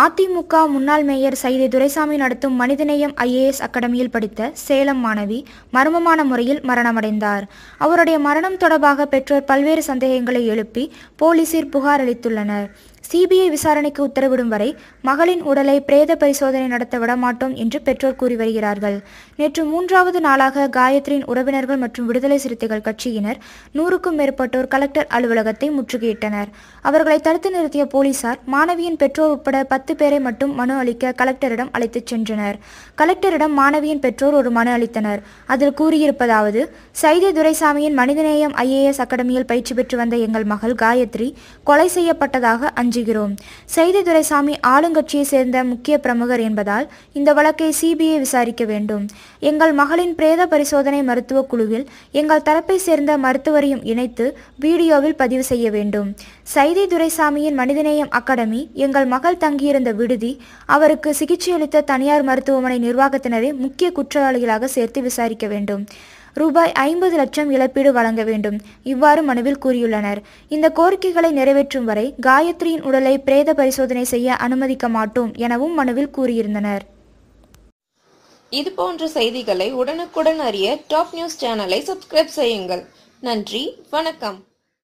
அதிமுக முன்னாள் மேயர் சைதை துரைசாமி நடத்தும் மனிதநேயம் ஐஏஎஸ் அகாடமியில் படித்த சேலம் மாணவி மர்மமான முறையில் மரணமடைந்தார். அவருடைய மரணம் தொடர்பாக பெற்றோர் பல்வேறு சந்தேகங்களை எழுப்பி போலீசில் புகார் அளித்துள்ளனர். சிபிஐ விசாரணைக்கு உத்தரவிடும் வரை மகளின் உடலை பிரேத பரிசோதனை நடத்த விடமாட்டோம் என்று பெற்றோர் கூறி வருகிறார்கள். நேற்று மூன்றாவது நாளாக காயத்ரியின் உறவினர்கள் மற்றும் விடுதலை சிறுத்தைகள் கட்சியினர் நூறுக்கும் மேற்பட்டோர் கலெக்டர் அலுவலகத்தை முற்றுகையிட்டனர். அவர்களை தடுத்து நிறுத்திய போலீசார் மாணவியின் பெற்றோர் உட்பட பத்து பேரை மட்டும் மனு அளிக்க கலெக்டரிடம் அழைத்துச் சென்றனர். கலெக்டரிடம் மாணவியின் பெற்றோர் ஒரு மனு அளித்தனர். அதில் கூறியிருப்பதாவது சைதை துரைசாமியின் மனிதநேயம் ஐஏஎஸ் அகாடமியில் பயிற்சி பெற்று வந்த எங்கள் மகள் காயத்ரி கொலை செய்யப்பட்டதாக அஞ்சு அஞ்சுகிறோம் செய்தி துரைசாமி ஆளுங்கட்சியை சேர்ந்த முக்கிய பிரமுகர் என்பதால் இந்த வழக்கை சிபிஐ விசாரிக்க வேண்டும். எங்கள் மகளின் பிரேத பரிசோதனை மருத்துவ குழுவில் எங்கள் தரப்பை சேர்ந்த மருத்துவரையும் இணைத்து வீடியோவில் பதிவு செய்ய வேண்டும். சைதை துரைசாமியின் மனிதநேயம் அகாடமி எங்கள் மகள் தங்கியிருந்த விடுதி அவருக்கு சிகிச்சையளித்த தனியார் மருத்துவமனை நிர்வாகத்தினரை முக்கிய குற்றவாளிகளாக சேர்த்து விசாரிக்க வேண்டும். ரூபாய் ஐம்பது லட்சம் இழப்பீடு வழங்க வேண்டும் இவ்வாறு மனுவில் கூறியுள்ளனர். இந்த கோரிக்கைகளை நிறைவேற்றும் வரை காயத்ரியின் உடலை பிரேத பரிசோதனை செய்ய அனுமதிக்க மாட்டோம் எனவும் மனுவில் கூறியிருந்தனர். இது போன்ற செய்திகளை உடனுக்குடன் அறிய டாப் நியூஸ் சேனலை சப்ஸ்கிரைப் செய்யுங்கள். நன்றி வணக்கம்.